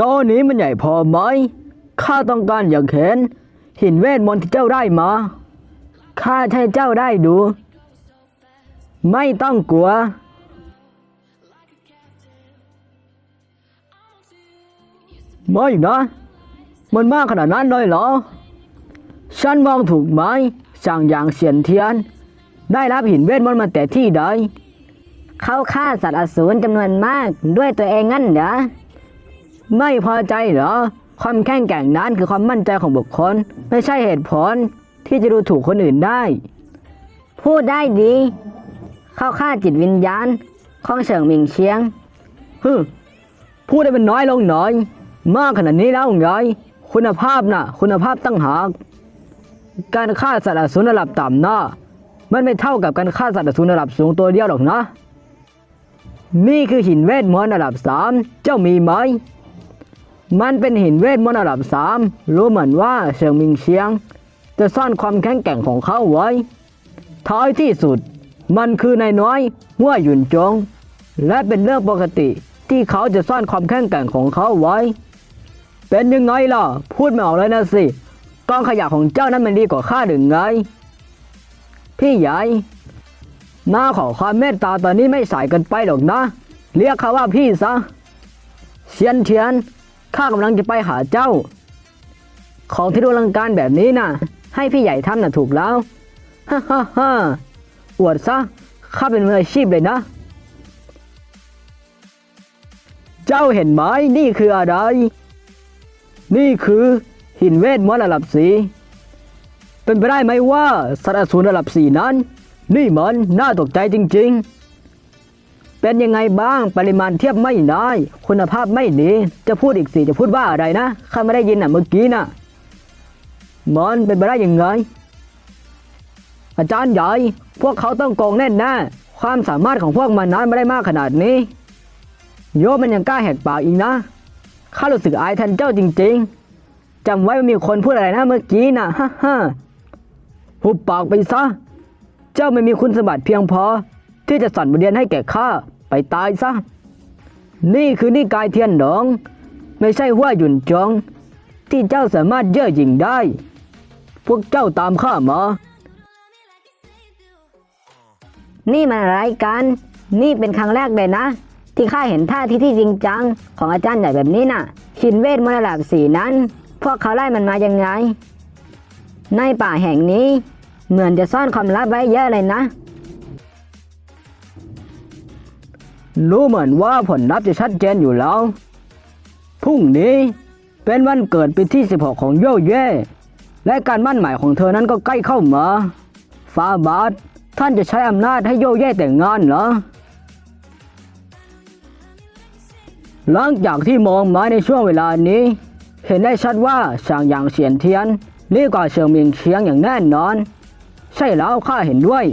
ตอนนี้มันใหญ่พอไหม ข้าต้องการอยากเห็นหินเวทมนต์ที่เจ้าได้มา ข้าใช้เจ้าได้ดู ไม่ต้องกลัว ไม่นะ มันมากขนาดนั้นเลยเหรอ ฉันมองถูกไหมสั่งอย่างเสียนเทียน ได้รับหินเวทมนต์มาแต่ที่ใด เขาฆ่าสัตว์อสูรจำนวนมากด้วยตัวเองงั้นเหรอ ไม่พอใจเหรอ ความแข็งแกร่งนั้นคือความมั่นใจของบุคคล ไม่ใช่เหตุผลที่จะดูถูกคนอื่นได้ พูดได้ดี เข้าฆ่าจิตวิญญาณของเฉิงหมิงเชียงฮึพูดได้เป็นน้อยลงหน่อย มากขนาดนี้แล้วไงคุณภาพน่ะ คุณภาพตั้งหากการฆ่าสัตว์อสูรระดับต่ำน่ะมันไม่เท่ากับการฆ่าสัตว์อสูรระดับสูงตัวเดียวหรอกนะ นี่คือหินเวทมนต์ระดับสามเจ้ามีไหม มันเป็นหินเวทมนต์ระดับสามรู้เหมือนว่าเฉิงมิงเชียง จะซ่อนความแข็งแกร่งของเขาไว้ ท้ายที่สุด มันคือนายน้อยหัวหยุนจง และเป็นเรื่องปกติที่เขาจะซ่อนความแข็งแกร่งของเขาไว้ เป็นยังไงล่ะ พูดไม่ออกเลยนะสิกองขยะของเจ้านั้นมันดีกว่าข้าหรือไง พี่ใหญ่มาขอความเมตตาตอนนี้ไม่สายเกินไปหรอกนะ เรียกเขาว่าพี่ซะเชียนเทียน ข้ากำลังจะไปหาเจ้า ของที่ดูลังการแบบนี้น่ะ ให้พี่ใหญ่ทำน่ะถูกแล้ว ฮ่าฮ่าฮ่าอวดซะ ข้าเป็นมืออาชีพเลยนะ เจ้าเห็นไหมนี่คืออะไร นี่คือหินเวทมนต์ระดับสี เป็นไปได้ไหมว่าสัตว์อสูรระดับสีนั้น นี่มันน่าตกใจจริง ๆ เป็นยังไงบ้างปริมาณเทียบไม่ได้คุณภาพไม่ดีจะพูดอีกสิจะพูดว่าอะไรนะข้าไม่ได้ยินอะเมื่อกี้น่ะมันเป็นไปได้ยังไง อาจารย์ใหญ่ พวกเขาต้องโกงแน่แน่ความสามารถของพวกมันนั้นไม่ได้มากขนาดนี้ โยมันยังกล้าแหกปากอีกนะข้ารู้สึกอายแทนเจ้าจริง ๆจำไว้ว่ามีคนพูดอะไรนะเมื่อกี้น่ะฮ่าฮ่าหุบปากไปซะ เจ้าไม่มีคุณสมบัติเพียงพอ ที่จะสอนบทเรียนให้แก่ข้าไปตายซะ นี่คือนิกายเทียนหนอง ไม่ใช่หัวหยุนจอง ที่เจ้าสามารถเย่อหยิ่งได้ พวกเจ้าตามข้ามา นี่มันอะไรกัน นี่เป็นครั้งแรกเลยนะ ที่ข้าเห็นท่าที่ที่จริงจัง ของอาจารย์ใหญ่แบบนี้น่ะ ชินเวทมระดับสีนั้น พวกเขาไล่มันมายังไง ในป่าแห่งนี้ เหมือนจะซ่อนความลับไว้เยอะเลยนะ รู้เหมือนว่าผลลัพธ์จะชัดเจนอยู่แล้ว พรุ่งนี้เป็นวันเกิดปีที่ 16 ของโยเย่ และการมั่นหมายของเธอนั้นก็ใกล้เข้ามา ฟาบาทท่านจะใช้อำนาจให้โยเย่แต่งงานเหรอ หลังจากที่มองมาในช่วงเวลานี้ เห็นได้ชัดว่าช่างหยางเฉียนเทียนรีกว่าเฉิงหมิงเชียงอย่างแน่นอน ใช่แล้วข้าเห็นด้วย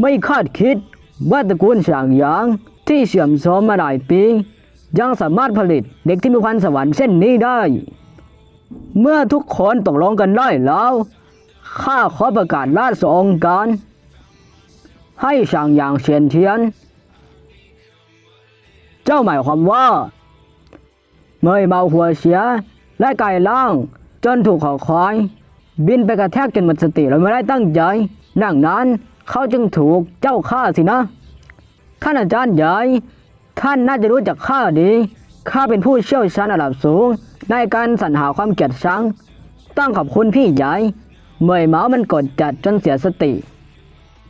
ไม่คาดคิดว่าตระกูลฉางหยาง ที่เสื่อมโทรมมาหลายปี ยังสามารถผลิตเด็กที่มีพรสวรรค์เช่นนี้ได้ เมื่อทุกคนตกลงกันได้แล้ว ข้าขอประกาศราชองค์การ ให้ฉางหยางเฉียนเทียน เจ้าหมายความว่า เมยเมาหัวเสีย และไก่ล่าง จนถูกขอคอย บินไปกระแทกจนหมดสติแล้วไม่ได้ตั้งใจดังนั้นเขาจึงถูกเจ้าฆ่าสินะ ท่านอาจารย์ใหญ่ ท่านน่าจะรู้จักข้าดี ข้าเป็นผู้เชี่ยวชาญระดับสูง ในการสรรหาความเกลียดชัง ต้องขอบคุณพี่ใหญ่ เมยเมามันกดจัดจนเสียสติ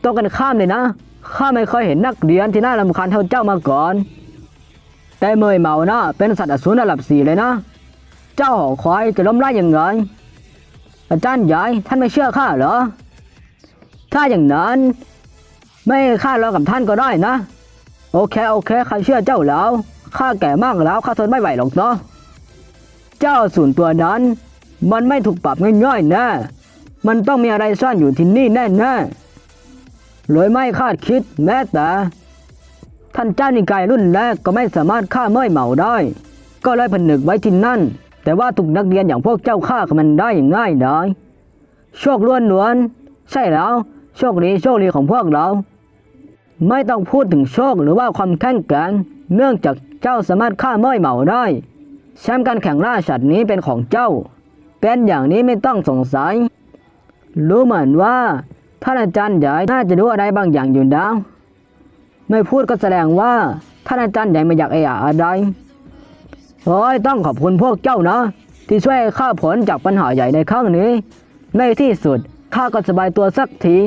ตรงกันข้ามเลยนะ ข้าไม่เคยเห็นนักเรียนที่น่ารำคาญเท่าเจ้ามาก่อน แต่เมยเมานะเป็นสัตว์อสูรระดับสี่เลยนะ เจ้าหอคอยจะล้มไล่ยังไง อาจารย์ใหญ่ท่านไม่เชื่อข้าเหรอ ถ้าอย่างนั้น ไม่ข้ารอกับท่านก็ได้นะ โอเคโอเคข้าเชื่อเจ้าแล้วข้าแก่มากแล้วข้าทนไม่ไหวหรอกเนาะเจ้าส่วนตัวนั้น มันไม่ถูกปรับง่ายๆแนะมันต้องมีอะไรซ่อนอยู่ที่นี่แน่ๆเลยไม่คาดคิดแม้แต่ท่านเจ้านิกายรุ่นแรกก็ไม่สามารถฆ่าเมื่อยเหมาได้ ก็เลยผนึกไว้ที่นั่น แต่ว่าถูกนักเรียนอย่างพวกเจ้าฆ่ามันได้อย่างง่ายดายโชคล้วนล้วนๆใช่แล้ว โชคดีโชคดีของพวกเรา ไม่ต้องพูดถึงโชคหรือว่าความแข็งแกร่งเนื่องจากเจ้าสามารถฆ่าเมื่อยเหมาได้ แชมป์การแข่งล่าสัตว์นี้เป็นของเจ้า เป็นอย่างนี้ไม่ต้องสงสัย รู้เหมือนว่าท่านอาจารย์ใหญ่น่าจะรู้อะไรบางอย่างอยู่แล้วไม่พูดก็แสดงว่าท่านอาจารย์ใหญ่ไม่อยากเอะอะอะไรโอ้ยต้องขอบคุณพวกเจ้านะ ที่ช่วยข้าผลจากปัญหาใหญ่ในครั้งนี้ ในที่สุดข้าก็สบายตัวสักที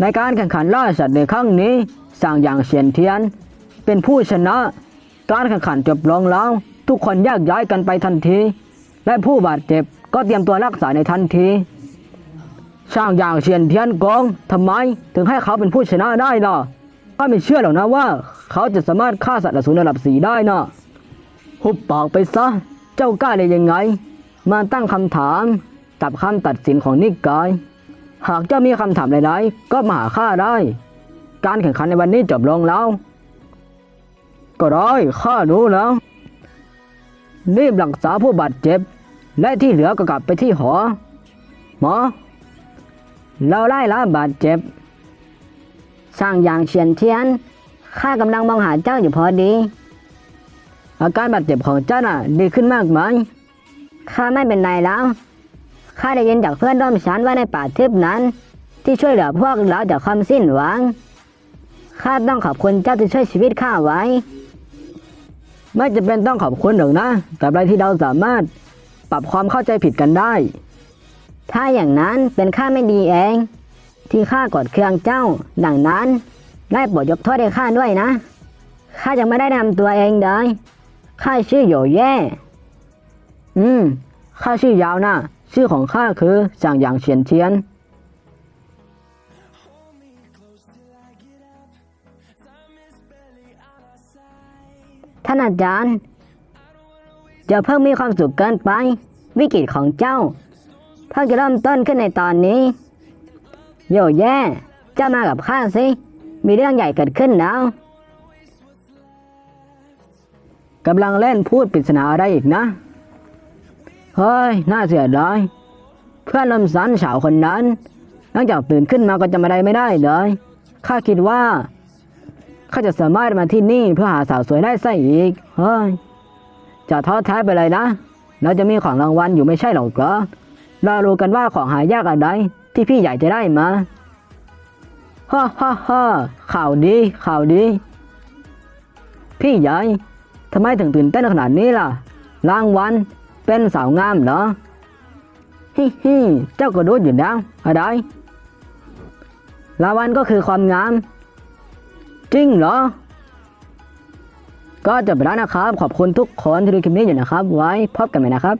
ในการแข่งขันล่าสัตว์ในครั้งนี้สร้างอย่างเฉียนเทียน เป็นผู้ชนะ การแข่งขันจบลงแล้ว ทุกคนแยกย้ายกันไปทันที และผู้บาดเจ็บก็เตรียมตัวรักษาในทันทีช่างอย่างเฉียนเทียนกองทำไมถึงให้เขาเป็นผู้ชนะได้ล่ะข้าไม่เชื่อหรอกนะว่า เขาจะสามารถฆ่าสัตว์อสูรระดับสีได้นะหุบปากไปซะ เจ้ากล้าได้ยังไง มาตั้งคำถามกับคำตัดสินของนิกาย หากเจ้ามีคำถามใดๆก็มาหาข้าได้ การแข่งขันในวันนี้จบลงแล้ว ก็ได้ข้ารู้แล้วรีบรักษาผู้บาดเจ็บ และที่เหลือก็กลับไปที่หอ หมอ เราไล่ละบาดเจ็บ สร้างอย่างเฉียนเทียน ข้ากำลังมองหาเจ้าอยู่พอดี อาการบาดเจ็บของเจ้าน่ะดีขึ้นมากไหมข้าไม่เป็นไรแล้ว ข้าได้ยินจากเพื่อนร่วมชั้นว่าในป่าทึบนั้น ที่ช่วยเหลือพวกเราจากความสิ้นหวัง ข้าต้องขอบคุณเจ้าที่ช่วยชีวิตข้าไว้ ไม่จะเป็นต้องขอบคุณหรอกนะ แต่อะไรที่เราสามารถปรับความเข้าใจผิดกันได้ ถ้าอย่างนั้นเป็นข้าไม่ดีเอง ที่ข้ากดเครื่องเจ้า ดังนั้นได้โปรดยกโทษให้ข้าด้วยนะข้ายังไม่ได้นำตัวเองเลยข้าชื่อโยเย่ อืม ข้าชื่อยาวนะ ชื่อของข้าคือจางหยางเฉียนเทียน ท่านอาจารย์ จะเพิ่งมีความสุขเกินไป วิกฤตของเจ้าเพิ่งจะเริ่มต้นขึ้นในตอนนี้ โยเย่ เจ้ามากับข้าสิ มีเรื่องใหญ่เกิดขึ้นแล้วกำลังเล่นพูดปริศนาอะไรอีกนะ เฮ้ย น่าเสียดาย เพื่อนลำสันสาวคนนั้นหลังจากตื่นขึ้นมาก็จำอะไรไม่ได้เลย ข้าคิดว่า ข้าจะสามารถมาที่นี่เพื่อหาสาวสวยได้ซะอีก เฮ้ย จะท้อแท้ไปเลยนะ เราจะมีของรางวัลอยู่ไม่ใช่หรอกเหรอเรารู้กันว่าของหายากอะไรที่พี่ใหญ่จะได้มา ฮ่าฮ่าฮ่าข่าวดี ข่าวดี พี่ใหญ่ทำไมถึงตื่นเต้นขนาดนี้ล่ะ รางวัล เป็นสาวงามเหรอฮิฮิเจ้าก็รู้อยู่แล้วอะไรรางวัลก็คือความงาม จริงเหรอ ก็จบไปแล้วนะครับ ขอบคุณทุกคนที่ดูคลิปนี้อยู่นะครับ ไว้พบกันใหม่นะครับ